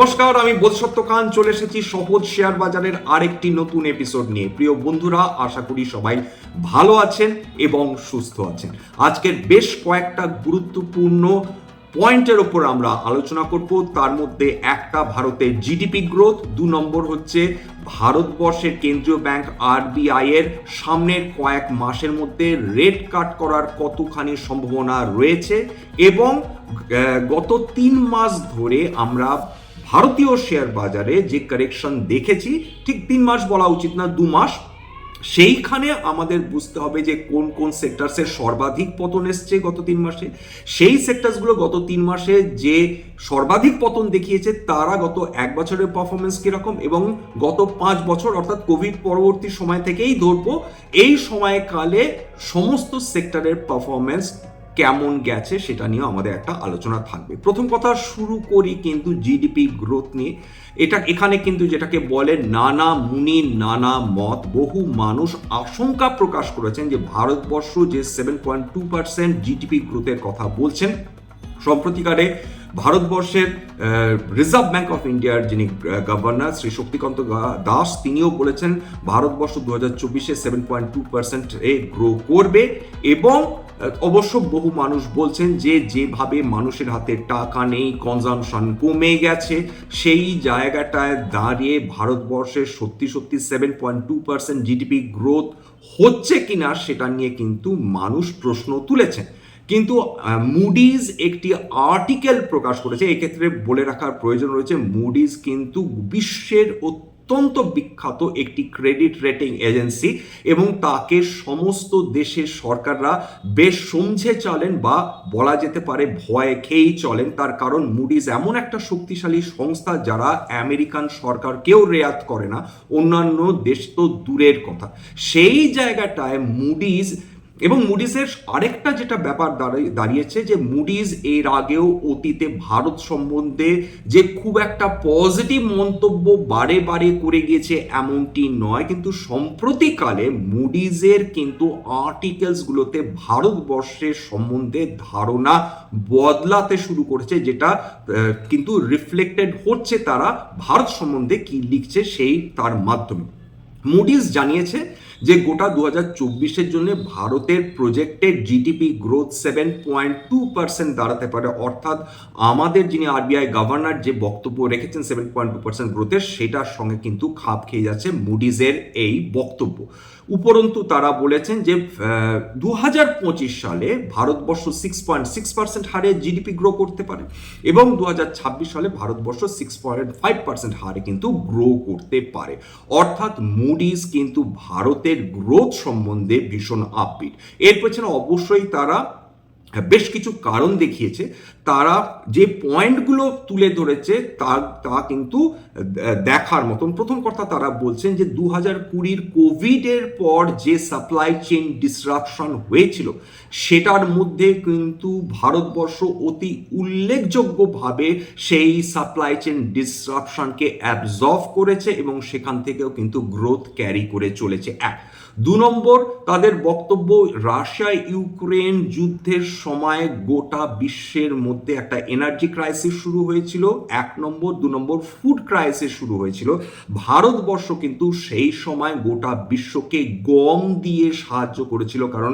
নমস্কার, আমি বোধসত্ত্ব খান চলে এসেছি সহজ শেয়ার বাজারের আরেকটি নতুন এপিসোড নিয়ে। প্রিয় বন্ধুরা, আশা করি সবাই ভালো আছেন এবং সুস্থ আছেন। আজকের বেশ কয়েকটা গুরুত্বপূর্ণ পয়েন্টের ওপর আমরা আলোচনা করব। তার মধ্যে একটা ভারতের জিডিপি গ্রোথ, দু নম্বর হচ্ছে ভারতবর্ষের কেন্দ্রীয় ব্যাংক আরবিআই এর সামনের কয়েক মাসের মধ্যে রেট কাট করার কতখানি সম্ভাবনা রয়েছে এবং গত তিন মাস ধরে আমরা ভারতীয় শেয়ার বাজারে যে কারেকশন দেখেছি, ঠিক তিন মাস বলা উচিত না, দু মাস। সেইখানে আমাদের বুঝতে হবে যে কোন কোন সেক্টরসের সর্বাধিক পতন এসছে গত তিন মাসে। সেই সেক্টরসগুলো গত তিন মাসে যে সর্বাধিক পতন দেখিয়েছে, তারা গত এক বছরের পারফরমেন্স কীরকম এবং গত পাঁচ বছর, অর্থাৎ কোভিড পরবর্তী সময় থেকেই ধরবো, এই সময়কালে সমস্ত সেক্টরের পারফরমেন্স কেমন গেছে সেটা নিয়েও আমাদের একটা আলোচনা থাকবে। প্রথম কথা শুরু করি কিন্তু জিডিপি গ্রোথ নিয়ে। এটা এখানে কিন্তু যেটাকে বলে নানা মুনি, নানা মত। বহু মানুষ আশঙ্কা প্রকাশ করেছেন যে ভারতবর্ষ যে seven point two percent GDP গ্রোথের কথা বলছেন, সম্প্রতিকারে ভারতবর্ষের রিজার্ভ ব্যাংক অফ ইন্ডিয়ার যিনি গভর্নর শ্রী শক্তিকান্ত দাস, তিনিও বলেছেন ভারতবর্ষ দু হাজার চব্বিশে সেভেন পয়েন্ট টু পার্সেন্ট এ গ্রো করবে এবং অবশ্য বহু মানুষ বলছেন যে যেভাবে মানুষের হাতে টাকা নেই কনজামশন কমে গেছে, সেই জায়গাটায় দাঁড়িয়ে ভারতবর্ষের সত্যি সত্যি seven point two percent GDP growth হচ্ছে কিনা সেটা নিয়ে কিন্তু মানুষ প্রশ্ন তুলেছেন। কিন্তু মুডিজ একটি আর্টিকেল প্রকাশ করেছে, এক্ষেত্রে বলে রাখার প্রয়োজন রয়েছে মুডিজ কিন্তু বিশ্বের অত্যন্ত বিখ্যাত একটি ক্রেডিট রেটিং এজেন্সি এবং তাকে সমস্ত দেশের সরকাররা বেশ সমঝে চলেন বা বলা যেতে পারে ভয় খেয়েই চলেন। তার কারণ মুডিজ এমন একটা শক্তিশালী সংস্থা যারা আমেরিকান সরকারকেও রেয়াত করে না, অন্যান্য দেশ তো দূরের কথা। সেই জায়গাটায় মুডিজ এবং মুডিজের আরেকটা যেটা ব্যাপার দাঁড়িয়ে- দাঁড়িয়েছে যে মুডিজ এর আগেও অতীতে ভারত সম্বন্ধে যে খুব একটা পজিটিভ মন্তব্য বারে বারে করে গিয়েছে এমনটি নয়, কিন্তু সম্প্রতিকালে মুডিজের কিন্তু আর্টিকেলসগুলোতে ভারতবর্ষের সম্বন্ধে ধারণা বদলাতে শুরু করেছে, যেটা কিন্তু রিফ্লেক্টেড হচ্ছে তারা ভারত সম্বন্ধে কি লিখছে সেই তার মাধ্যমে। মুডিস জানিয়েছে যে গোটা দু হাজার চব্বিশের জন্য ভারতের projected GDP growth seven point two percent দাঁড়াতে পারে। অর্থাৎ আমাদের যিনি আরবিআই গভর্নর যে বক্তব্য রেখেছেন সেভেন পয়েন্ট টু পার্সেন্ট গ্রোথের সেটার সঙ্গে কিন্তু খাপ খেয়ে যাচ্ছে মুডিজের এই বক্তব্য। উপরন্তু তারা বলেছেন যে দু হাজার পঁচিশ সালে Bharatvarsha six point six percent হারে জিডিপি গ্রো করতে পারে এবং দু হাজার ছাব্বিশ সালে Bharatvarsha six point five percent হারে কিন্তু গ্রো করতে পারে। অর্থাৎ মুডিজ কিন্তু ভারতের গ্রোথ সম্বন্ধে ভীষণ আপবিট এর পেছনে অবশ্যই তারা বেশ কিছু কারণ দেখিয়েছে। তারা যে পয়েন্টগুলো তুলে ধরেছে, তা তা কিন্তু দেখার মতন। প্রথম কথা তারা বলছেন যে দু হাজার কুড়ির কোভিডের পর যে সাপ্লাই চেইন ডিসরাপশন হয়েছিল, সেটার মধ্যে কিন্তু ভারতবর্ষ অতি উল্লেখযোগ্যভাবে সেই সাপ্লাই চেইন ডিসরাপশনকে অ্যাবজর্ভ করেছে এবং সেখান থেকেও কিন্তু গ্রোথ ক্যারি করে চলেছে। এক দু নম্বর, তাদের বক্তব্য, রাশিয়া, ইউক্রেন যুদ্ধের সময় গোটা বিশ্বের মধ্যে একটা এনার্জি ক্রাইসিস শুরু হয়েছিল। এক নম্বর, দু নম্বর ফুড ক্রাইসিস শুরু হয়েছিল। ভারতবর্ষ কিন্তু সেই সময় গোটা বিশ্বকে গম দিয়ে সাহায্য করেছিল কারণ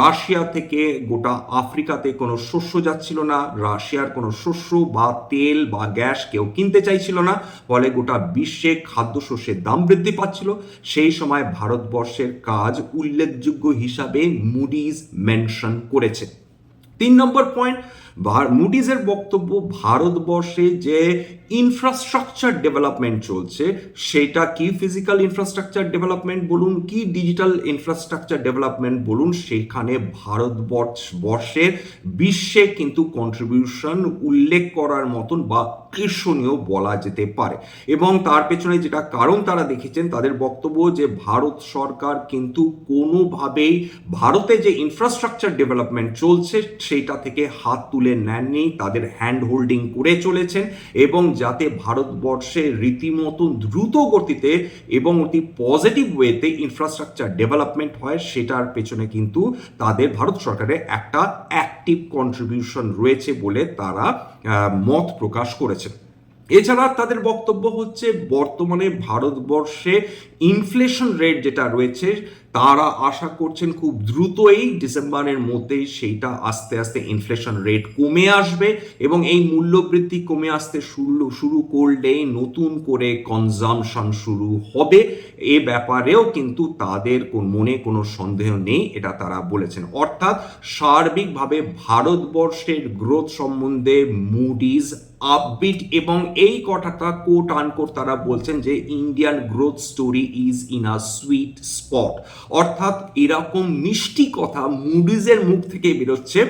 রাশিয়া থেকে গোটা আফ্রিকাতে কোনো শস্য যাচ্ছিল না। রাশিয়ার কোনো শস্য বা তেল বা গ্যাস কেউ কিনতে চাইছিল না। ফলে গোটা বিশ্বে খাদ্যশস্যের দাম বৃদ্ধি পাচ্ছিল। সেই সময় ভারতবর্ষের কাজ উল্লেখযোগ্য হিসাবে মুডিজ মেনশন করেছে। তিন নম্বর পয়েন্ট মুডিজের বক্তব্য ভারতবর্ষে যে ইনফ্রাস্ট্রাকচার ডেভেলপমেন্ট চলছে, সেটা কি ফিজিক্যাল ইনফ্রাস্ট্রাকচার ডেভেলপমেন্ট বলুন, কি ডিজিটাল ইনফ্রাস্ট্রাকচার ডেভেলপমেন্ট বলুন, সেখানে ভারতবর্ষ বর্ষের বিশ্বে কিন্তু কন্ট্রিবিউশন উল্লেখ করার মতন বা ঈর্ষণীয় বলা যেতে পারে। এবং তার পেছনে যেটা কারণ তারা দেখেছেন, তাদের বক্তব্য যে ভারত সরকার কিন্তু কোনোভাবেই ভারতে যে ইনফ্রাস্ট্রাকচার ডেভেলপমেন্ট চলছে সেইটা থেকে হাত তুলে নেননি, তাদের হ্যান্ড হোল্ডিং করে চলেছেন এবং যাতে ভারতবর্ষে রীতিমতো দ্রুত গতিতে এবং অতি পজিটিভ ওয়েতে ইনফ্রাস্ট্রাকচার ডেভেলপমেন্ট হয়, সেটার পেছনে কিন্তু তাদের ভারত সরকারের একটা অ্যাক্টিভ কন্ট্রিবিউশন রয়েছে বলে তারা মত প্রকাশ করেছেন এছাড়া তাদের বক্তব্য হচ্ছে, বর্তমানে ভারতবর্ষে ইনফ্লেশন রেট যেটা রয়েছে তারা আশা করছেন খুব দ্রুতই ডিসেম্বরের মধ্যেই সেইটা আস্তে আস্তে ইনফ্লেশন রেট কমে আসবে এবং এই মূল্যবৃদ্ধি কমে আসতে শুরু শুরু করলেই নতুন করে কনজামশন শুরু হবে। এ ব্যাপারেও কিন্তু তাদের মনে কোনো সন্দেহ নেই, এটা তারা বলেছেন। অর্থাৎ সার্বিকভাবে ভারতবর্ষের গ্রোথ সম্বন্ধে মুডিজ আপবিট এবং এই কথাটা কোট আনকোট তারা বলছেন যে Indian growth story is in a sweet spot অর্থাৎ এরকম মিষ্টি কথা মুডিজের মুখ থেকে বেরোচ্ছে,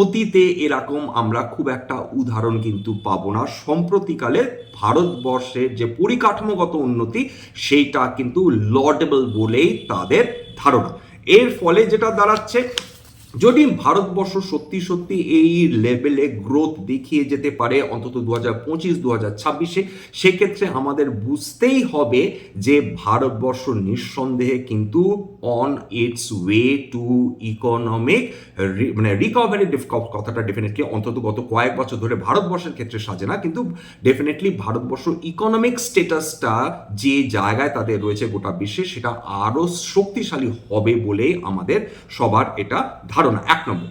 অতীতে এরকম আমরা খুব একটা উদাহরণ কিন্তু পাবো না। সম্প্রতিকালে ভারতবর্ষের যে পরিকাঠামোগত উন্নতি, সেইটা কিন্তু লডেবল বলেই তাদের ধারণা। এর ফলে যেটা দাঁড়াচ্ছে যদি ভারতবর্ষ সত্যি সত্যি এই লেভেলে গ্রোথ দেখিয়ে যেতে পারে, অন্তত দু হাজার পঁচিশ দু হাজার ছাব্বিশে, সেক্ষেত্রে আমাদের বুঝতেই হবে যে ভারতবর্ষ নিঃসন্দেহে কিন্তু on its way to economic মানে রিকভারি কথাটা ডেফিনেটলি অন্তত গত কয়েক বছর ধরে ভারতবর্ষের ক্ষেত্রে সাজে না, কিন্তু ডেফিনেটলি ভারতবর্ষ ইকোনমিক স্টেটাসটা যে জায়গায় তাদের রয়েছে গোটা বিশ্বে, সেটা আরও শক্তিশালী হবে বলেই আমাদের সবার এটা ধারণা। এক নম্বর।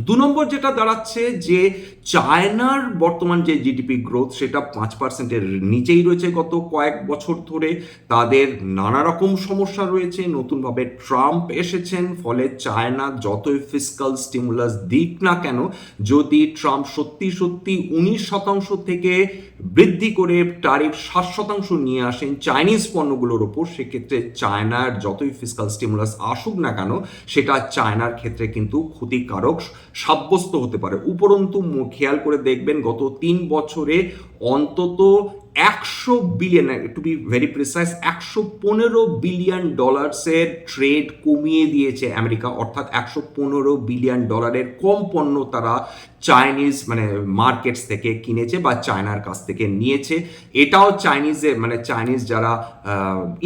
দু নম্বর যেটা দাঁড়াচ্ছে যে চায়নার বর্তমান যে জিডিপি গ্রোথ সেটা পাঁচ পার্সেন্টের নিচেই রয়েছে গত কয়েক বছর ধরে। তাদের নানা রকম সমস্যা রয়েছে। নতুনভাবে ট্রাম্প এসেছেন, ফলে চায়না যতই ফিসকাল স্টিমুলাস দিক না কেন, যদি ট্রাম্প সত্যি সত্যি উনিশ শতাংশ থেকে বৃদ্ধি করে টারিফ সাত শতাংশ নিয়ে আসেন চাইনিজ পণ্যগুলোর ওপর, সেক্ষেত্রে চায়নার যতই ফিসকাল স্টিমুলাস আসুক না কেন, সেটা চায়নার ক্ষেত্রে কিন্তু ক্ষতিকারক সাব্যস্ত হতে পারে। উপরন্তু খেয়াল করে দেখবেন গত তিন বছরে অন্তত একশো billion to be very precise একশো পনেরো বিলিয়ন ডলার্সের ট্রেড কমিয়ে দিয়েছে আমেরিকা। অর্থাৎ একশো পনেরো বিলিয়ন ডলারের কম পণ্য তারা চাইনিজ মানে মার্কেটস থেকে কিনেছে বা চায়নার কাছ থেকে নিয়েছে। এটাও চাইনিজের মানে চাইনিজ যারা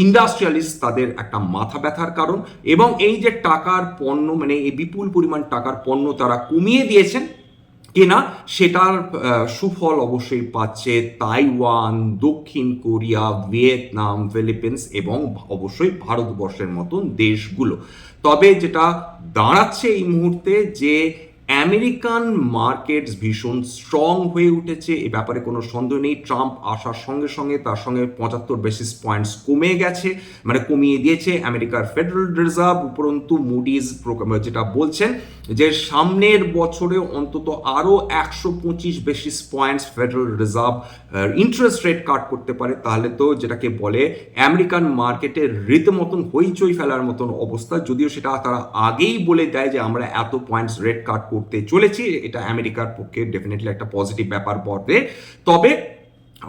ইন্ডাস্ট্রিয়ালিস্ট তাদের একটা মাথা ব্যথার কারণ। এবং এই যে টাকার পণ্য মানে এই বিপুল পরিমাণ টাকার পণ্য তারা কমিয়ে দিয়েছেন কিনা সেটার সুফল অবশ্যই পাচ্ছে তাইওয়ান, দক্ষিণ কোরিয়া, ভিয়েতনাম, ফিলিপিন্স এবং অবশ্যই ভারতবর্ষের মতন দেশগুলো। তবে যেটা দাঁড়াচ্ছে এই মুহূর্তে যে আমেরিকান মার্কেটস ভীষণ স্ট্রং হয়ে উঠেছে, এ ব্যাপারে কোনো সন্দেহ নেই। ট্রাম্প আসার সঙ্গে সঙ্গে তার সঙ্গে পঁচাত্তর বেসিস পয়েন্টস কমে গেছে মানে কমিয়ে দিয়েছে আমেরিকার ফেডারেল রিজার্ভ উপরন্তু মুডিজ যেটা বলছেন যে সামনের বছরে অন্তত আরও একশো পঁচিশ basis points Federal Reserve interest rate cut করতে পারে। তাহলে তো যেটাকে বলে আমেরিকান মার্কেটের মার্কেটে রীতিমতন হইচই ফেলার মতন অবস্থা, যদিও সেটা তারা আগেই বলে দেয় যে আমরা এত পয়েন্টস রেট কাট করতে চলেছি, এটা আমেরিকার পক্ষে ডেফিনেটলি একটা পজিটিভ ব্যাপার পড়বে। তবে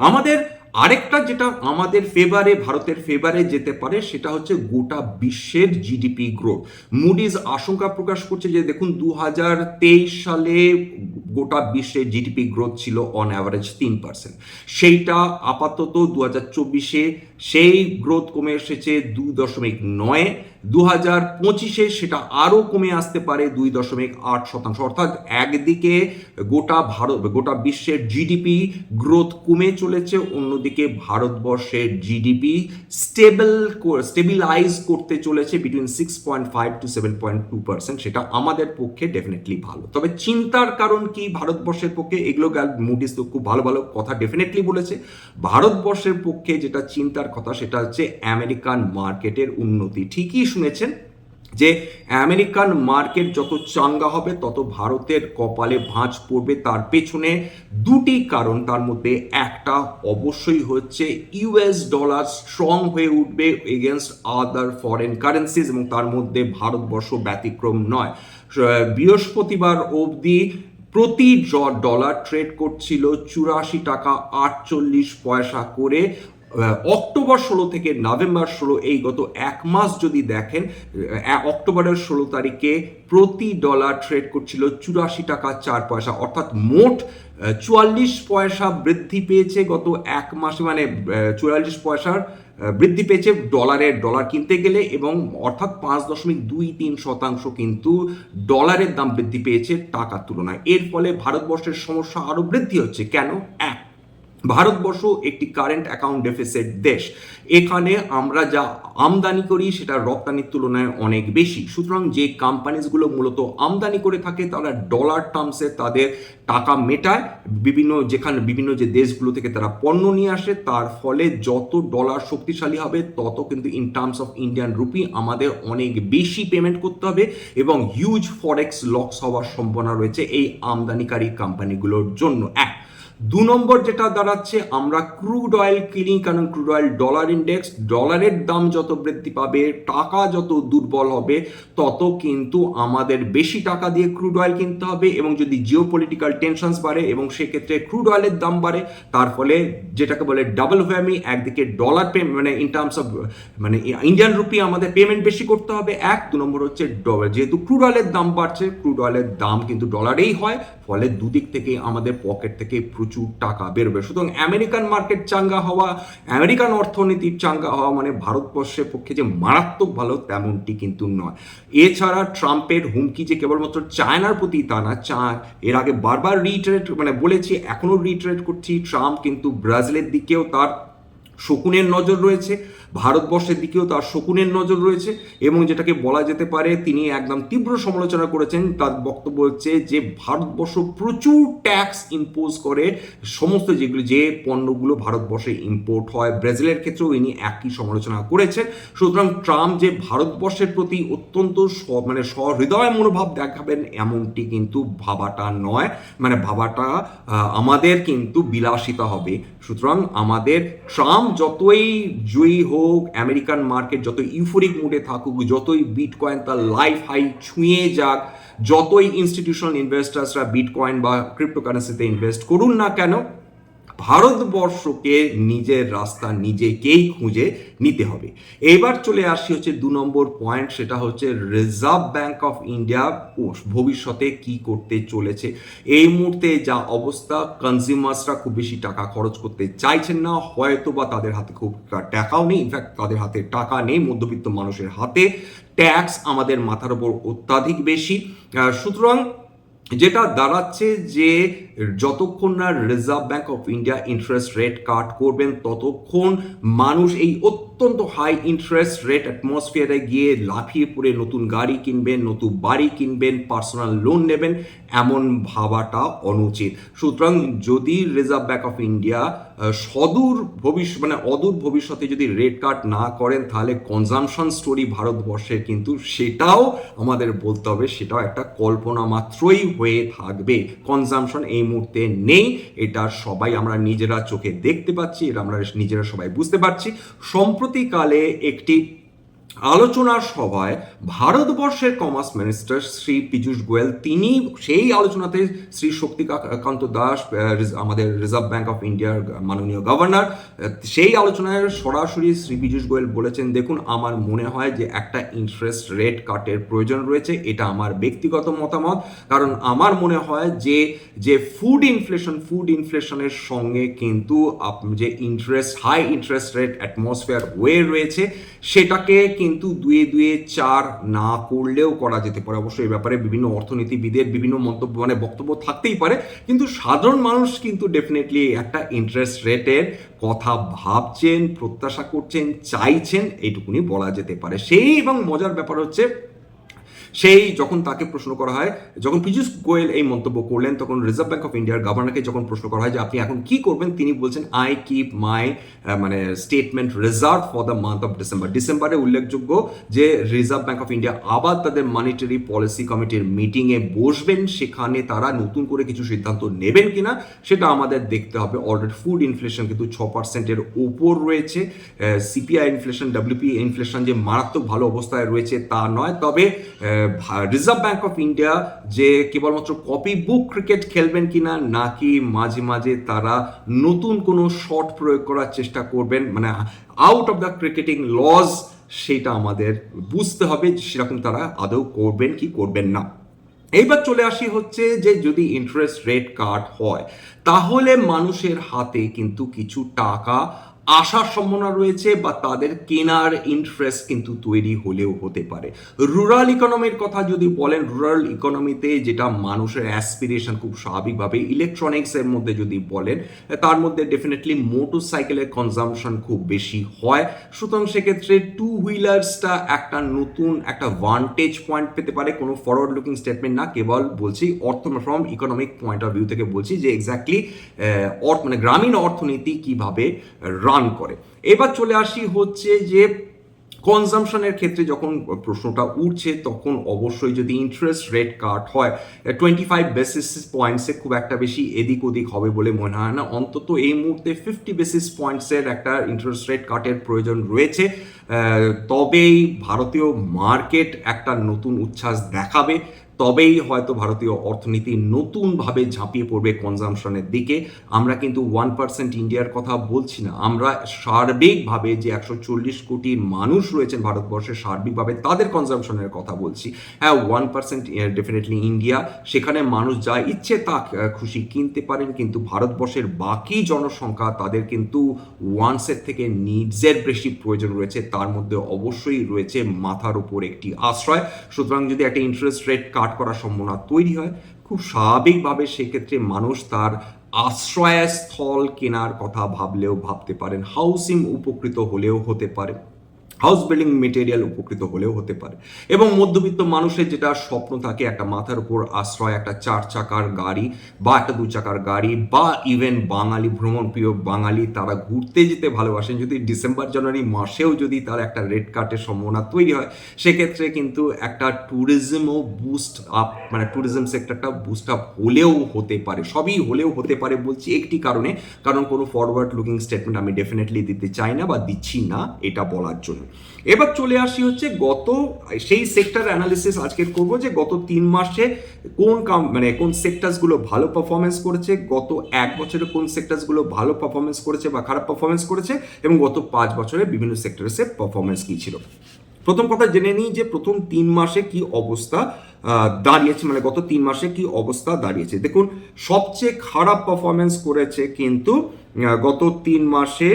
আমাদের আরেকটা যেটা আমাদের ফেভারে ভারতের ফেভারে যেতে পারে, সেটা হচ্ছে গোটা বিশ্বের জিডিপি গ্রোথ মুডিজ আশঙ্কা প্রকাশ করছে যে, দেখুন দু হাজার তেইশ সালে গোটা বিশ্বের জিডিপি গ্রোথ ছিল অন অ্যাভারেজ তিন পার্সেন্ট সেইটা আপাতত দু হাজার চব্বিশে সেই গ্রোথ কমে এসেছে দুই দশমিক নয়। দু হাজার পঁচিশে সেটা আরও কমে আসতে পারে দুই দশমিক আট শতাংশ। অর্থাৎ একদিকে গোটা ভারত, গোটা বিশ্বের জিডিপি গ্রোথ কমে চলেছে, অন্যদিকে ভারতবর্ষের জিডিপি স্টেবল স্টেবিলাইজ করতে চলেছে between six point five to seven point two percent সেটা আমাদের পক্ষে ডেফিনেটলি ভালো। তবে চিন্তার কারণ কি ভারতবর্ষের পক্ষে? এগুলো মুডিস তো খুব ভালো ভালো কথা ডেফিনেটলি বলেছে। ভারতবর্ষের পক্ষে যেটা চিন্তার কথা সেটা হচ্ছে আমেরিকান মার্কেটের উন্নতি। ঠিকই শুনেছেন যে আমেরিকান মার্কেট যত চাঙ্গা হবে, তত ভারতের কপালে ভাঁজ পড়বে। তার পেছনে দুটি কারণ, তার মধ্যে একটা অবশ্যই হচ্ছে ইউএস ডলার স্ট্রং হয়ে উঠবে এগেনস্ট আদার ফরেন কারেন্সিজ এবং তার মধ্যে ভারতবর্ষ ব্যতিক্রম নয়। বৃহস্পতিবার অবধি প্রতি ডলার ট্রেড করছিল চুরাশি টাকা আটচল্লিশ পয়সা করে। অক্টোবর ষোলো থেকে নভেম্বর ষোলো এই গত এক মাস যদি দেখেন অক্টোবরের ষোলো তারিখে প্রতি ডলার ট্রেড করছিল চুরাশি টাকা চার পয়সা। অর্থাৎ মোট চুয়াল্লিশ পয়সা বৃদ্ধি পেয়েছে গত এক মাসে। মানে চুয়াল্লিশ পয়সার বৃদ্ধি পেয়েছে ডলারের ডলার কিনতে গেলে এবং অর্থাৎ পাঁচ দশমিক দুই তিন শতাংশ কিন্তু ডলারের দাম বৃদ্ধি পেয়েছে টাকার তুলনায়। এর ফলে ভারতবর্ষের সমস্যা আরও বৃদ্ধি হচ্ছে। কেন? এক ভারতবর্ষ একটি কারেন্ট অ্যাকাউন্ট ডেফিসিট দেশ। এখানে আমরা যা আমদানি করি সেটা রপ্তানির তুলনায় অনেক বেশি। সুতরাং যে কোম্পানিজগুলো মূলত আমদানি করে থাকে, তারা ডলার টার্মসে তাদের টাকা মেটায়। বিভিন্ন যেখানে, বিভিন্ন যে দেশগুলো থেকে তারা পণ্য নিয়ে আসে, তার ফলে যত ডলার শক্তিশালী হবে, তত কিন্তু in terms of Indian rupee আমাদের অনেক বেশি পেমেন্ট করতে হবে এবং হিউজ ফরেক্স লক্স হওয়ার সম্ভাবনা রয়েছে এই আমদানিকারী কোম্পানিগুলোর জন্য। এক দু নম্বর যেটা দাঁড়াচ্ছে, আমরা ক্রুড অয়েল কিনি, কারণ ক্রুড অয়েল ডলার ইন্ডেক্স ডলারের দাম যত বৃদ্ধি পাবে, টাকা যত দুর্বল হবে, তত কিন্তু আমাদের বেশি টাকা দিয়ে ক্রুড অয়েল কিনতে হবে এবং যদি জিও পলিটিক্যাল টেনশনস বাড়ে এবং সেক্ষেত্রে ক্রুড অয়েলের দাম বাড়ে, তার ফলে যেটাকে বলে ডাবল ভ্যামি একদিকে ডলার পে মানে ইন টার্মস অফ মানে ইন্ডিয়ান রুপি আমাদের পেমেন্ট বেশি করতে হবে, এক, দু নম্বর হচ্ছে যেহেতু ক্রুড অয়েলের দাম বাড়ছে ক্রুড অয়েলের দাম কিন্তু ডলারেই হয় ফলে দুদিক থেকে আমাদের পকেট থেকে প্রচুর টাকা বেরোবে। সুতরাং আমেরিকান মার্কেট চাঙ্গা হওয়া, আমেরিকান অর্থনীতির চাঙ্গা হওয়া মানে ভারতবর্ষের পক্ষে যে মারাত্মক ভালো তেমনটি কিন্তু নয়। এছাড়া ট্রাম্পের হুমকি যে কেবলমাত্র চায়নার প্রতি তা না, চা, এর আগে বারবার রিটারেট মানে বলেছি, এখনও রিটারেট করছি, ট্রাম্প কিন্তু ব্রাজিলের দিকেও তার শকুনের নজর রয়েছে। ভারতবর্ষের দিকেও তার শকুনের নজর রয়েছে এবং যেটাকে বলা যেতে পারে তিনি একদম তীব্র সমালোচনা করেছেন। তার বক্তব্য হচ্ছে যে, ভারতবর্ষ প্রচুর ট্যাক্স ইম্পোজ করে। সমস্ত যেগুলো, যে পণ্যগুলো ভারতবর্ষে ইম্পোর্ট হয়, ব্রাজিলের ক্ষেত্রেও ইনি একই সমালোচনা করেছেন। সুতরাং ট্রাম্প যে ভারতবর্ষের প্রতি অত্যন্ত মানে সহৃদয় মনোভাব দেখাবেন এমনটি কিন্তু ভাবাটা নয়। মানে ভাবাটা আমাদের কিন্তু বিলাসিতা হবে। সুতরাং আমাদের ট্রাম্প যতই জয়ী হোক আমেরিকান মার্কেট যত ইউফোরিক মুডে থাকুক, যতই বিটকয়েন তার লাইফ হাই ছুঁয়ে যাক, যতই ইনস্টিটিউশনাল ইনভেস্টার্সরা বিটকয়েন বা ক্রিপ্টোকারেন্সিতে ইনভেস্ট করুন না কেন ভারতবর্ষকে নিজের রাস্তা নিজেকেই খুঁজে নিতে হবে। এবার চলে আসি হচ্ছে দু নম্বর পয়েন্ট সেটা হচ্ছে রিজার্ভ ব্যাংক অফ ইন্ডিয়া ভবিষ্যতে কি করতে চলেছে? এই মুহূর্তে যা অবস্থা কনজিউমার্সরা খুব বেশি টাকা খরচ করতে চাইছেন না হয়তো বা তাদের হাতে খুব টাকাও নেই ইনফ্যাক্ট তাদের হাতে টাকা নেই, মধ্যবিত্ত মানুষের হাতে। ট্যাক্স আমাদের মাথার উপর অত্যাধিক বেশি। সুতরাং যেটা দাঁড়াচ্ছে যে যতক্ষণ না Reserve Bank of India interest rate cut করবেন, ততক্ষণ মানুষ এই অত্যন্ত হাই ইন্টারেস্ট রেট অ্যাটমসফিয়ারে গিয়ে লাফিয়ে পড়ে নতুন গাড়ি কিনবেন, নতুন বাড়ি কিনবেন পার্সোনাল লোন নেবেন, এমন ভাবাটা অনুচিত। সুতরাং যদি রিজার্ভ ব্যাঙ্ক অফ ইন্ডিয়া সদূর ভবিষ্যৎ মানে অদূর ভবিষ্যতে যদি রেট কাট না করেন, তাহলে কনজামশন স্টোরি ভারতবর্ষের কিন্তু সেটাও আমাদের বলতে হবে, সেটাও একটা কল্পনা মাত্রই হয়ে থাকবে। কনজামশন এই মুহূর্তে নেই। এটা সবাই আমরা নিজেরা চোখে দেখতে পাচ্ছি, এটা আমরা নিজেরা সবাই বুঝতে পারছি। সম্প্রতিকালে একটি আলোচনার সভায় ভারতবর্ষের কমার্স মিনিস্টার শ্রী পীযূষ গোয়েল, তিনি সেই আলোচনাতে শ্রী শক্তিকান্ত দাস আমাদের রিজার্ভ ব্যাংক অফ ইন্ডিয়ার মাননীয় গভর্নর সেই আলোচনায় সরাসরি শ্রী পীযূষ গোয়েল বলেছেন, দেখুন, আমার মনে হয় যে একটা ইন্টারেস্ট রেট কাটের প্রয়োজন রয়েছে, এটা আমার ব্যক্তিগত মতামত। কারণ আমার মনে হয় যে যে ফুড ইনফ্লেশন ফুড ইনফ্লেশনের সঙ্গে কিন্তু যে interest high interest rate atmosphere way রয়েছে, সেটাকে কিন্তু দুয়ে দুয়ে চার না করলেও করা যেতে পারে। অবশ্যই এই ব্যাপারে বিভিন্ন অর্থনীতিবিদের বিভিন্ন মন্তব্য মানে বক্তব্য থাকতেই পারে। কিন্তু সাধারণ মানুষ কিন্তু ডেফিনেটলি একটা ইন্টারেস্ট রেটের কথা ভাবছেন, প্রত্যাশা করছেন, চাইছেন, এইটুকুনি বলা যেতে পারে। সেই এবং মজার ব্যাপার হচ্ছে সেই যখন তাকে প্রশ্ন করা হয়, যখন পীযূষ গোয়েল এই মন্তব্য করলেন, তখন রিজার্ভ ব্যাঙ্ক অফ ইন্ডিয়ার গভর্নরকে যখন প্রশ্ন করা হয় যে, আপনি এখন কি করবেন? তিনি বলছেন আই কিপ মাই মানে statement reserve for the month of December ডিসেম্বরে উল্লেখযোগ্য যে, রিজার্ভ ব্যাঙ্ক অফ ইন্ডিয়া আবার তাদের মানিটারি পলিসি কমিটির মিটিংয়ে বসবেন। সেখানে তারা নতুন করে কিছু সিদ্ধান্ত নেবেন কিনা, সেটা আমাদের দেখতে হবে। অলরেডি ফুড ইনফ্লেশন কিন্তু ছ পার্সেন্টের ওপর রয়েছে। সিপিআই ইনফ্লেশন ডাব্লিউপি ইনফ্লেশন যে মারাত্মক ভালো অবস্থায় রয়েছে তা নয়। তবে রিজার্ভ ব্যাংক অফ ইন্ডিয়া যে কেবলমাত্র কপি বুক ক্রিকেট খেলবেন কিনা, নাকি মাঝে মাঝে তারা নতুন কোনো শট প্রয়োগ করার চেষ্টা করবেন মানে out of the cricketing laws সেটা আমাদের বুঝতে হবে সেরকম তারা আদৌ করবেন কি করবেন না। এইবার চলে আসি হচ্ছে যে যদি ইন্টারেস্ট রেট কাট হয়, তাহলে মানুষের হাতে কিন্তু কিছু টাকা আসার সম্ভাবনা রয়েছে বা তাদের কেনার ইন্টারেস্ট কিন্তু তৈরি হলেও হতে পারে। রুরাল ইকোনমির কথা যদি বলেন রুরাল ইকোনমিতে যেটা মানুষের অ্যাসপিরেশন খুব স্বাভাবিকভাবে ইলেকট্রনিক্সের মধ্যে যদি বলেন, তার মধ্যে ডেফিনেটলি মোটর সাইকেলের কনজামশন খুব বেশি হয়। সুতরাং সেক্ষেত্রে টু হুইলার্সটা একটা নতুন, একটা ভান্টেজ পয়েন্ট পেতে পারে। কোনো ফরওয়ার্ড লুকিং স্টেটমেন্ট না, কেবল বলছি অর্থ from economic point of view থেকে বলছি যে এক্স্যাক্টলি মানে গ্রামীণ অর্থনীতি কীভাবে রান করে। এবার চলে আসি হচ্ছে যে কনজামশনের ক্ষেত্রে যখন প্রশ্নটা উঠছে, তখন অবশ্যই যদি ইন্টারেস্ট রেট কাট হয় টোয়েন্টি ফাইভ বেসিস পয়েন্টসে খুব একটা বেশি এদিক ওদিক হবে বলে মনে হয় না। অন্তত এই মুহূর্তে ফিফটি বেসিস পয়েন্টসের একটা ইন্টারেস্ট রেট কাটের প্রয়োজন রয়েছে। তবেই ভারতীয় মার্কেট একটা নতুন উচ্ছ্বাস দেখাবে। তবেই হয়তো ভারতীয় অর্থনীতি নতুনভাবে ঝাঁপিয়ে পড়বে কনজামশনের দিকে। আমরা কিন্তু ওয়ান পার্সেন্ট ইন্ডিয়ার কথা বলছি না। আমরা সার্বিকভাবে যে একশো চল্লিশ কোটি মানুষ রয়েছেন ভারতবর্ষে, সার্বিকভাবে তাদের কনজামশনের কথা বলছি। হ্যাঁ ওয়ান পার্সেন্ট ডেফিনেটলি ইন্ডিয়া। সেখানে মানুষ যা ইচ্ছে তা খুশি কিনতে পারেন, কিন্তু ভারতবর্ষের বাকি জনসংখ্যা, তাদের কিন্তু ওয়ান্সের থেকে নিডসের বেশি প্রয়োজন রয়েছে। তার মধ্যে অবশ্যই রয়েছে মাথার উপর একটি আশ্রয়। সুতরাং যদি একটা ইন্টারেস্ট রেট কাট করার সম্ভাবনা তৈরি হয়। খুব স্বাভাবিকভাবে সেক্ষেত্রে মানুষ তার আশ্রয়স্থল কেনার কথা ভাবলেও ভাবতে পারেন, হাউসিং উপকৃত হলেও হতে পারে। হাউস বিল্ডিং মেটেরিয়াল উপকৃত হলেও হতে পারে। এবং মধ্যবিত্ত মানুষের যেটা স্বপ্ন থাকে, একটা মাথার উপর আশ্রয়, একটা চার চাকার গাড়ি বা একটা দু চাকার গাড়ি বা ইভেন বাঙালি ভ্রমণ প্রিয় বাঙালি, তারা ঘুরতে যেতে ভালোবাসেন। যদি ডিসেম্বর, জানুয়ারি মাসেও যদি তার একটা রেড কার্টের সম্ভাবনা তৈরি হয়, সেক্ষেত্রে কিন্তু একটা ট্যুরিজমও বুস্ট আপ মানে ট্যুরিজম সেক্টরটা বুস্ট আপ হলেও হতে পারে। সবই হলেও হতে পারে বলছি একটি কারণে। কারণ কোনো ফরওয়ার্ড লুকিং স্টেটমেন্ট আমি ডেফিনেটলি দিতে চাই না বা দিচ্ছি না, এটা বলার জন্য। এবার চলে আসি হচ্ছে গত, সেই সেক্টর অ্যানালিসিস আজকে করব যে গত তিন মাসে কোন মানে কোন সেক্টরসগুলো ভালো পারফরমেন্স করেছে, গত এক বছরে কোন সেক্টরসগুলো ভালো পারফরমেন্স করেছে বা খারাপ পারফরমেন্স করেছে এবং গত পাঁচ বছরে বিভিন্ন সেক্টরসে পারফরমেন্স কী ছিল? প্রথম কথা জেনে নিই যে প্রথম তিন মাসে কি অবস্থা দাঁড়িয়েছে মানে গত তিন মাসে কি অবস্থা দাঁড়িয়েছে। দেখুন, সবচেয়ে খারাপ পারফরমেন্স করেছে কিন্তু গত তিন মাসে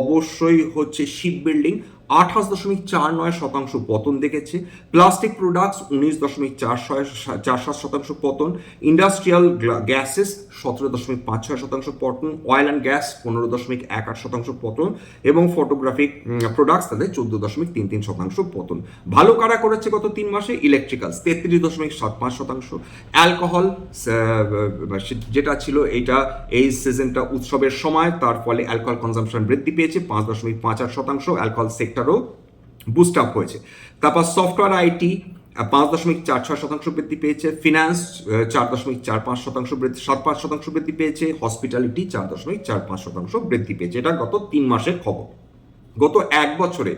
অবশ্যই হচ্ছে শিপ বিল্ডিং আঠাশ দশমিক চার নয় শতাংশ পতন দেখেছে। প্লাস্টিক প্রোডাক্টস উনিশ দশমিক চার ছয় চার সাত শতাংশ পতন। ইন্ডাস্ট্রিয়াল গ্যাসেস সতেরো দশমিক পাঁচ ছয় শতাংশ পতন। অয়েল অ্যান্ড গ্যাস পনেরো দশমিক এক আট শতাংশ পতন। এবং ফটোগ্রাফিক প্রোডাক্টস তাদের চোদ্দ দশমিক তিন তিন শতাংশ পতন। ভালো কারা করেছে গত তিন মাসে? ইলেকট্রিক্যালস তেত্রিশ দশমিক সাত পাঁচ শতাংশ। অ্যালকোহল যেটা ছিল এইটা এই সিজনটা উৎসবের সময়, তার ফলে অ্যালকোহল কনজাম্পশন বৃদ্ধি পেয়েছে পাঁচ দশমিক পাঁচ আট শতাংশ। অ্যালকোহল সেক্টরও বুস্ট আপ হয়েছে। তারপর সফটওয়্যার আইটি পাঁচ দশমিক চার ছয় শতাংশ বৃদ্ধি পেয়েছে। ফিনান্স চার দশমিক চার পাঁচ শতাংশ বৃদ্ধি, সাত পাঁচ শতাংশ বৃদ্ধি পেয়েছে। হসপিটালিটি চার দশমিক চার পাঁচ শতাংশ বৃদ্ধি পেয়েছে। এটা গত তিন মাসের খবর। গত এক বছরে,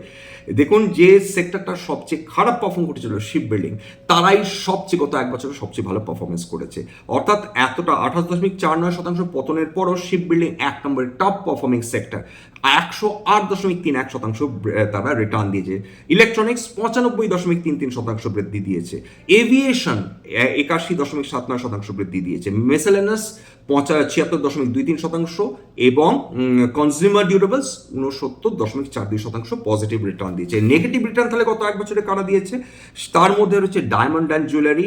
দেখুন যে সেক্টরটা সবচেয়ে খারাপ পারফর্ম করেছিল শিপ বিল্ডিং তারাই সবচেয়ে গত এক বছরে সবচেয়ে ভালো পারফরমেন্স করেছে। অর্থাৎ এতটা আঠাশ দশমিক চার নয় শতাংশ পতনের পরও শিপ বিল্ডিং এক নম্বরের টপ পারফর্মিং সেক্টর একশো আট দশমিক তিন এক শতাংশ তারা রিটার্ন দিয়েছে। ইলেকট্রনিক্স পঁচানব্বই দশমিক তিন তিন শতাংশ বৃদ্ধি দিয়েছে। এভিয়েশন একাশি দশমিক সাত নয় শতাংশ বৃদ্ধি দিয়েছে। মেসেলেনাস পঁচা ছিয়াত্তর দশমিক দুই তিন শতাংশ এবং কনজিউমার ডিউরেবলস উনসত্তর দশমিক চার দুই শতাংশ পজিটিভ রিটার্ন দিয়েছে। নেগেটিভ রিটার্ন তাহলে গত এক বছরে কারা দিয়েছে? তার মধ্যে রয়েছে ডায়মন্ড অ্যান্ড জুয়েলারি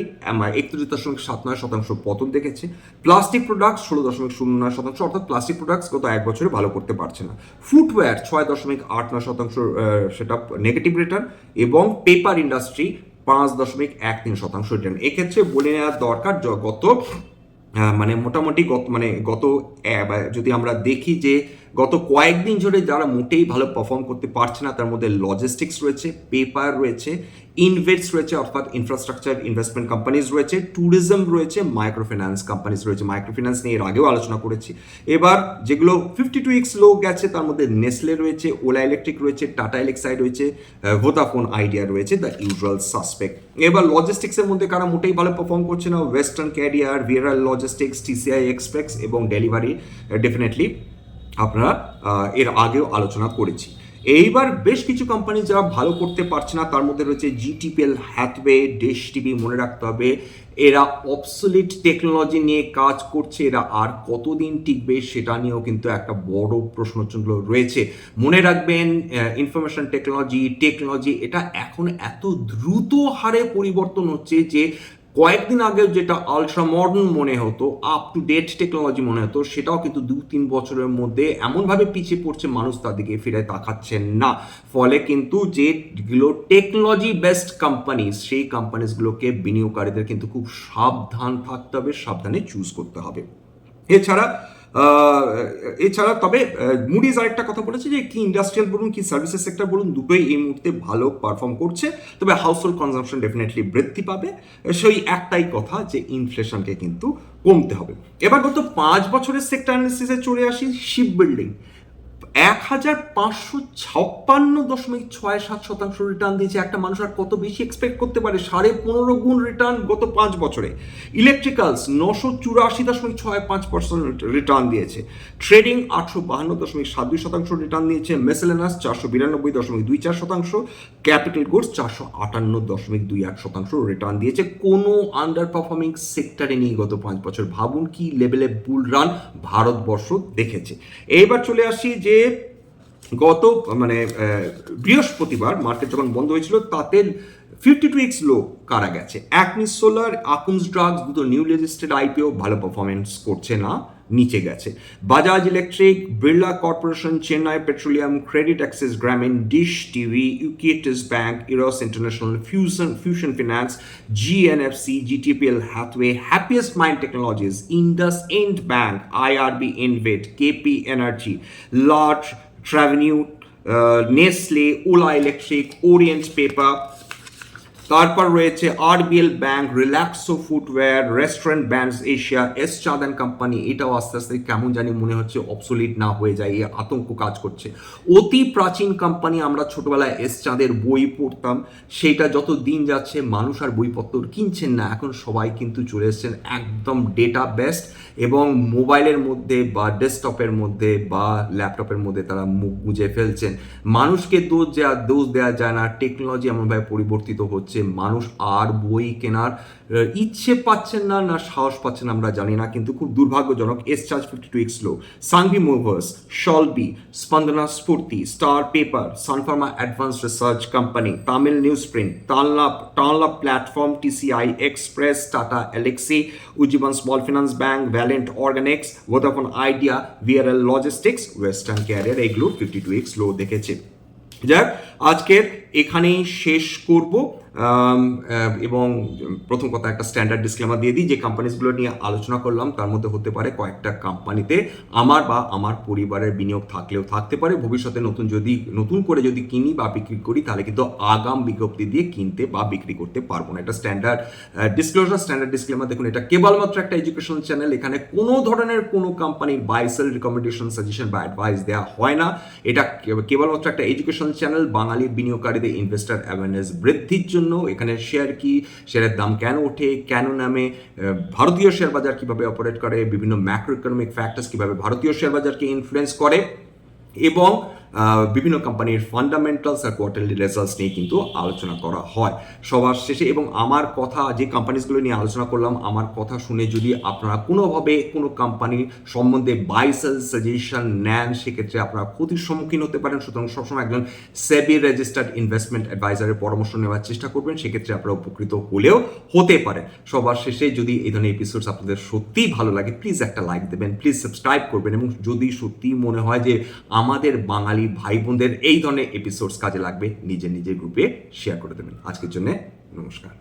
একত্রিশ দশমিক সাত নয় শতাংশ পতন দেখেছে। প্লাস্টিক প্রোডাক্টস ষোলো দশমিক শূন্য নয় শতাংশ, অর্থাৎ প্লাস্টিক প্রোডাক্টস গত এক বছরে ভালো করতে পারছে না। ফুটওয়্যার ছয় দশমিক আট নয় শতাংশ সেটা নেগেটিভ রিটার্ন এবং পেপার ইন্ডাস্ট্রি পাঁচ দশমিক এক তিন শতাংশ রিটার্ন এক্ষেত্রে বলে নেওয়ার দরকার গত মানে মোটামুটি গত মানে গত যদি আমরা দেখি যে গত কয়েকদিন ধরে যারা মোটেই ভালো পারফর্ম করতে পারছে না, তার মধ্যে লজিস্টিক্স রয়েছে পেপার রয়েছে ইনভেস্ট রয়েছে, অর্থাৎ ইনফ্রাস্ট্রাকচার ইনভেস্টমেন্ট কোম্পানিজ রয়েছে ট্যুরিজম রয়েছে মাইক্রো ফিন্যান্স কোম্পানিজ রয়েছে। মাইক্রো ফিন্যান্স নিয়ে এর আগেও আলোচনা করেছি। এবার যেগুলো ফিফটি টু ইক্স লো গেছে, তার মধ্যে নেসলে রয়েছে ওলা ইলেকট্রিক রয়েছে টাটা এলেক্সাইড রয়েছে ভোদাফোন আইডিয়া রয়েছে দ্য ইউজুয়াল সাসপেক্ট এবার লজিস্টিক্সের মধ্যে কারা মোটেই ভালো পারফর্ম করছে না Western Carrier VRL Logistics TCI Express এবং ডেলিভারি ডেফিনেটলি আহ, এর আগেও আলোচনা করেছি। এইবার বেশ কিছু কোম্পানি যারা ভালো করতে পারছে না তার মধ্যে রয়েছে জিটিপিএল হ্যাথওয়ে ডিশ টিভি মনে রাখতে হবে। এরা অবসলিট টেকনোলজি নিয়ে কাজ করছে এরা আর কতদিন টিকবে সেটা নিয়েও কিন্তু একটা বড় প্রশ্নচিহ্ন রয়েছে। মনে রাখবেন ইনফরমেশন টেকনোলজি টেকনোলজি এটা এখন এত দ্রুত হারে পরিবর্তন হচ্ছে যে কয়েকদিন আগে যেটা আলট্রা মডার্ন মনে হতো আপ টু ডেট টেকনোলজি মনে হতো, সেটাও কিন্তু দু তিন বছরের মধ্যে এমনভাবে পিছিয়ে পড়ছে মানুষ তাদেরকে ফিরে তাকাচ্ছেন না। ফলে কিন্তু যেগুলো টেকনোলজি বেস্ট কোম্পানিজ সেই কোম্পানিজগুলোকে বিনিয়োগকারীদের কিন্তু খুব সাবধান থাকতে হবে, সাবধানে চুজ করতে হবে। এছাড়া এছাড়া তবে মুডিজ আরেকটা কথা বলেছে যে, কি ইন্ডাস্ট্রিয়াল বলুন, কি সার্ভিসেস সেক্টর বলুন, দুটোই এই মুহূর্তে ভালো পারফর্ম করছে। তবে হাউস হোল্ড কনজামশন ডেফিনেটলি বৃদ্ধি পাবে। সেই একটাই কথা যে ইনফ্লেশনকে কিন্তু কমতে হবে। এবার গত পাঁচ বছরের সেক্টর অ্যানালিসিসে চলে আসি শিপ বিল্ডিং এক হাজার পাঁচশো ছাপ্পান্ন দশমিক ছয় সাত শতাংশ রিটার্ন দিয়েছে। একটা মানুষ আর কত বেশি এক্সপেক্ট করতে পারে? সাড়ে পনেরো গুণ রিটার্ন গত পাঁচ বছরে। ইলেকট্রিক্যালস নশো চুরাশি দশমিক ছয় পাঁচ পার্সেন্ট রিটার্ন দিয়েছে। ট্রেডিং আটশো বাহান্ন দশমিক সাত দুই শতাংশ রিটার্ন দিয়েছে। মেসেলেনাস চারশো বিরানব্বই দশমিক দুই চার শতাংশ। ক্যাপিটাল গুডস চারশো আটান্ন দশমিক দুই এক শতাংশ রিটার্ন দিয়েছে। কোনো আন্ডার পারফর্মিং সেক্টরে নিয়ে গত পাঁচ বছর। ভাবুন কি লেভেলে বুল রান ভারতবর্ষ দেখেছে। এইবার চলে আসি যে গত মানে বৃহস্পতিবার মার্কেট যখন বন্ধ হয়েছিল, তাতে ফিফটি টু এক্স লো কারা গেছে? অ্যাকনিস সোলার আকুমস ড্রাগস দুটো নিউ রেজিস্টার্ড আইপিও ভালো পারফরমেন্স করছে না। নিচে গেছে। Bajaj Electric Birla Corporation Chennai Petroleum Credit Access Grameen Dish TV Equitas Bank Eros International Fusion Fusion Finance GNFC GTPL Hathway Happiest Mind Technologies IndusInd Bank IRB InvIT KP Energy large ট্রাভেনিউ Nestle Ola Electric Orient Paper তারপর রয়েছে RBL Bank Relaxo Footwear Restaurant Brands Asia S Chand and Company এটাও আস্তে আস্তে কেমন জানি মনে হচ্ছে obsolete না হয়ে যায় এই আতঙ্ক কাজ করছে। অতি প্রাচীন কোম্পানি আমরা ছোটবেলায় এস চাঁদের বই পড়তাম, সেটা যত দিন যাচ্ছে মানুষ আর বইপত্র কিনছেন না, এখন সবাই কিন্তু চলে এসেছেন একদম ডেটা বেস্ট এবং মোবাইলের মধ্যে বা ডেস্কটপের মধ্যে বা ল্যাপটপের মধ্যে তারা মুখ গুঁজে ফেলছেন। মানুষকে দোষ দেওয়া দোষ দেওয়া যায় না। টেকনোলজি এমনভাবে পরিবর্তিত হচ্ছে। মানুষ আর বই কেনার ইচ্ছে পাচ্ছেন না না সাহস পাচ্ছেন আমরা জানি না, কিন্তু খুব দুর্ভাগ্যজনক এস charge fifty two x low Sanghvi Movers Shalby Spandana Sphoorty Star Paper Sun Pharma advance research company Tamil news print তানলাপ টানলাপ platform TCI Express Tata Elxsi Ujjivan Small Finance Bank Valiant Organics Vodafone Idea VRL Logistics Western Carrier এগুলো fifty two x low দেখেছে। যাক আজকের এখানেই শেষ করব। এবং প্রথম কথা একটা স্ট্যান্ডার্ড ডিসক্লেমার দিয়ে দিই, যে কোম্পানিজগুলো নিয়ে আলোচনা করলাম, তার মধ্যে হতে পারে কয়েকটা কোম্পানিতে আমার বা আমার পরিবারের বিনিয়োগ থাকলেও থাকতে পারে। ভবিষ্যতে নতুন যদি, নতুন করে যদি কিনি বা বিক্রি করি, তাহলে কিন্তু আগাম বিজ্ঞপ্তি দিয়ে কিনতে বা বিক্রি করতে পারব না। এটা স্ট্যান্ডার্ড ডিসক্লোজার স্ট্যান্ডার্ড ডিসক্লেমার দেখুন, এটা কেবলমাত্র একটা এডুকেশন চ্যানেল এখানে কোনো ধরনের কোনো কোম্পানির বাই সেল রিকমেন্ডেশন সাজেশন বা অ্যাডভাইস দেওয়া হয় না। এটা কেবলমাত্র একটা এডুকেশন চ্যানেল বাঙালি বিনিয়োগকারীদের ইনভেস্টার অ্যাওয়ারনেস বৃদ্ধির জন্য এখানে শেয়ার কি শেয়ারের দাম কেন ওঠে, কেন নামে ভারতীয় শেয়ার বাজার কীভাবে অপারেট করে, বিভিন্ন ম্যাক্রো ইকোনমিক ফ্যাক্টর্স কীভাবে ভারতীয় শেয়ার বাজারকে ইনফ্লুয়েন্স করে এবং বিভিন্ন কোম্পানির ফান্ডামেন্টালস আর কোয়ার্টারলি রেজাল্টস নিয়ে কিন্তু আলোচনা করা হয়। সবার শেষে এবং আমার কথা, যে কোম্পানিজগুলো নিয়ে আলোচনা করলাম, আমার কথা শুনে যদি আপনারা কোনোভাবে কোনো কোম্পানির সম্বন্ধে বাইসেল সাজেশন নেন, সেক্ষেত্রে আপনারা ক্ষতির সম্মুখীন হতে পারেন। সুতরাং সবসময় একজন সেবি রেজিস্টার্ড ইনভেস্টমেন্ট অ্যাডভাইজারের পরামর্শ নেওয়ার চেষ্টা করবেন, সেক্ষেত্রে আপনারা উপকৃত হলেও হতে পারে সবার শেষে যদি এই ধরনের এপিসোডস আপনাদের সত্যিই ভালো লাগে প্লিজ একটা লাইক দেবেন প্লিজ সাবস্ক্রাইব করবেন এবং যদি সত্যিই মনে হয় যে আমাদের বাঙালি ভাই বোনদের এই ধরনের এপিসোডস কাজে লাগবে নিজের নিজের গ্রুপে শেয়ার করে দেবেন। আজকের জন্য নমস্কার।